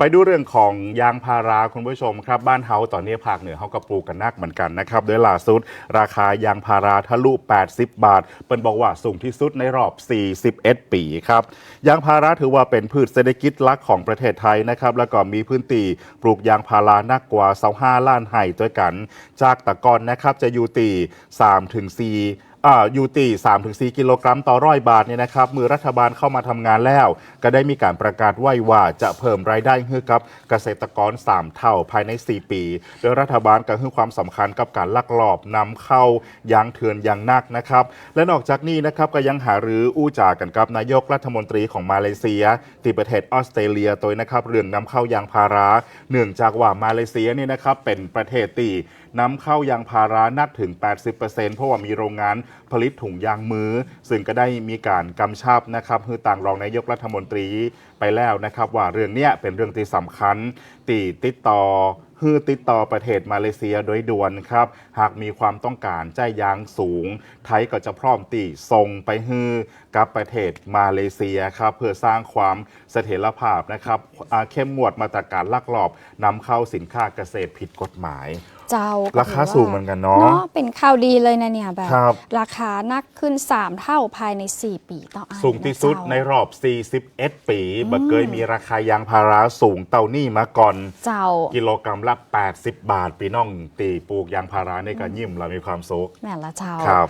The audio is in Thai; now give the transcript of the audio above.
ไปดูเรื่องของยางพาราคุณผู้ชมครับ บ้านเฮาตอนนี้ภาคเหนือเขาก็ปลูกกันนักเหมือนกันนะครับโดยล่าสุด ราคายางพาราทะลุ 80 บาท เปิ้นบอกว่าสูงที่สุดในรอบ 41 ปีครับยางพาราถือว่าเป็นพืชเศรษฐกิจหลักของประเทศไทยนะครับแล้วก็มีพื้นที่ปลูกยางพารานักกว่า25ล้านไห่ด้วยกัน จากตะกอนนะครับจะอยู่ตี3ถึง4 อ่ายูตี3-4 กิโลกรัมต่อร้อยบาทเนี่ยนะครับมือรัฐบาลเข้ามาทำงานแล้ว ก็ได้มีการประกาศไว้ว่าจะเพิ่มรายได้ให้กับเกษตรกร 3 เท่าภายใน 4 ปี โดยรัฐบาลก็ให้ความสำคัญกับการลักลอบนำเข้ายางเถื่อนอย่างนักนะครับ และนอกจากนี้นะครับก็ยังหารืออู้จากันกับนายกรัฐมนตรีของมาเลเซียที่ประเทศออสเตรเลียโดยนะครับเรื่องนำเข้ายางพาราเนื่องจากว่ามาเลเซียเนี่ยนะครับเป็นประเทศตีนำเข้ายางพารานักถึง 80%เพราะว่ามีโรงงานผลิตถุงยางมือ ซึ่งก็ได้มีการกำชับนะครับคือต่างรองนายกรัฐมนตรีไปแล้วนะครับ ว่าเรื่องเนี้ยเป็นเรื่องที่สำคัญตีติดต่อฮือติดต่อประเทศมาเลเซียโดยด่วนครับ หากมีความต้องการใจยยางสูง ไทยก็จะพร้อมตีส่งไปฮือกับประเทศมาเลเซียครับ เพื่อสร้างความเสถียรภาพนะครับเข้มงวดมาตรการลักลอบนำเข้าสินค้าเกษตรผิดกฎหมาย เจ้าราคาสูงเหมือนกันเนาะเนาะเป็นข่าวดีเลยนะเนี่ยแบบครับราคานักขึ้น 3 เท่าภายใน 4 ปีต่ออันสูงที่สุดะเจ้าในรอบ 41 ปีบักเคยมีราคายางพาราสูงเต่านี่มาก่อน เจ้ากิโลกรัมละ 80 บาทปีน้องตีปลูกยางพาราในการยิ้มเรามีความสุขแม่นละเจ้าครับ